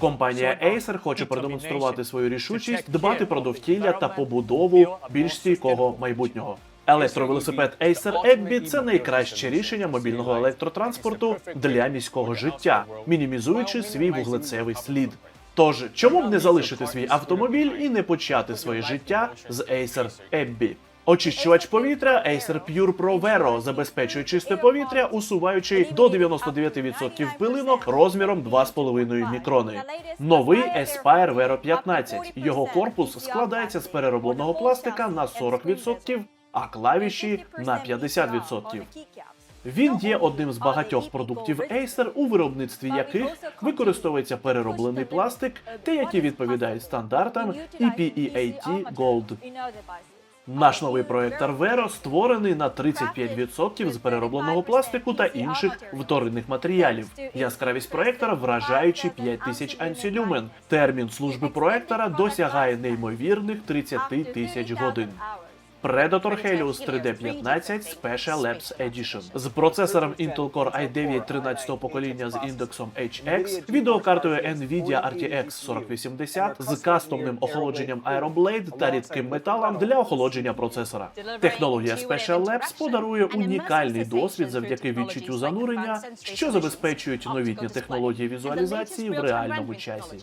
Компанія Acer хоче продемонструвати свою рішучість дбати про довкілля та побудову більш стійкого майбутнього. Електровелосипед Acer Ebby – це найкраще рішення мобільного електротранспорту для міського життя, мінімізуючи свій вуглецевий слід. Тож, чому б не залишити свій автомобіль і не почати своє життя з Acer Ebby? Очищувач повітря Acer Pure Pro Vero забезпечує чисте повітря, усуваючи до 99% пилинок розміром 2,5 мікрони. Новий Aspire Vero 15. Його корпус складається з переробленого пластика на 40%, а клавіші на 50%. Він є одним з багатьох продуктів Acer, у виробництві яких використовується перероблений пластик, та які відповідають стандартам EPEAT Gold. Наш новий проектор Vero створений на 35% з переробленого пластику та інших вторинних матеріалів. Яскравість проектора вражаючи 5000 ансілюмен. Термін служби проектора досягає неймовірних 30 тисяч годин. Predator Helios 3D15 Special Labs Edition. З процесором Intel Core i9 13 покоління з індексом HX, відеокартою Nvidia RTX 4080 з кастомним охолодженням Aeroblade та рідким металом для охолодження процесора. Технологія Special Labs подарує унікальний досвід завдяки відчуттю занурення, що забезпечують новітні технології візуалізації в реальному часі.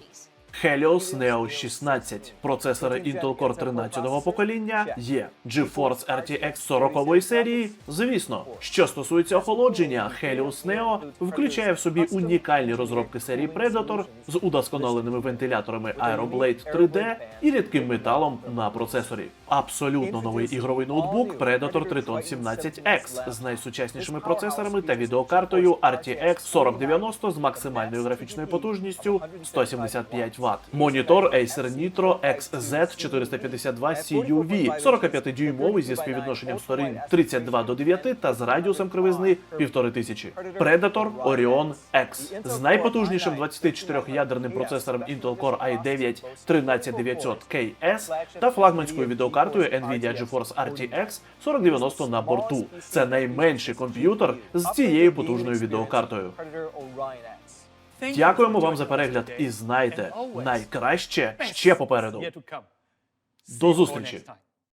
Helios Neo 16. Процесори Intel Core 13 покоління є GeForce RTX 40 серії. Звісно, що стосується охолодження, Helios Neo включає в собі унікальні розробки серії Predator з удосконаленими вентиляторами Aeroblade 3D і рідким металом на процесорі. Абсолютно новий ігровий ноутбук Predator Triton 17X з найсучаснішими процесорами та відеокартою RTX 4090 з максимальною графічною потужністю 175 Вт. Монітор Acer Nitro XZ452 CUV 45-дюймовий зі співвідношенням сторін 32 до 9 та з радіусом кривизни 1500. Predator Orion X з найпотужнішим 24-ядерним процесором Intel Core i9 13900 KS та флагманською відеокартою Nvidia GeForce RTX 4090 на борту. Це найменший комп'ютер з цією потужною відеокартою. Дякуємо вам за перегляд і знайте, найкраще ще попереду. До зустрічі!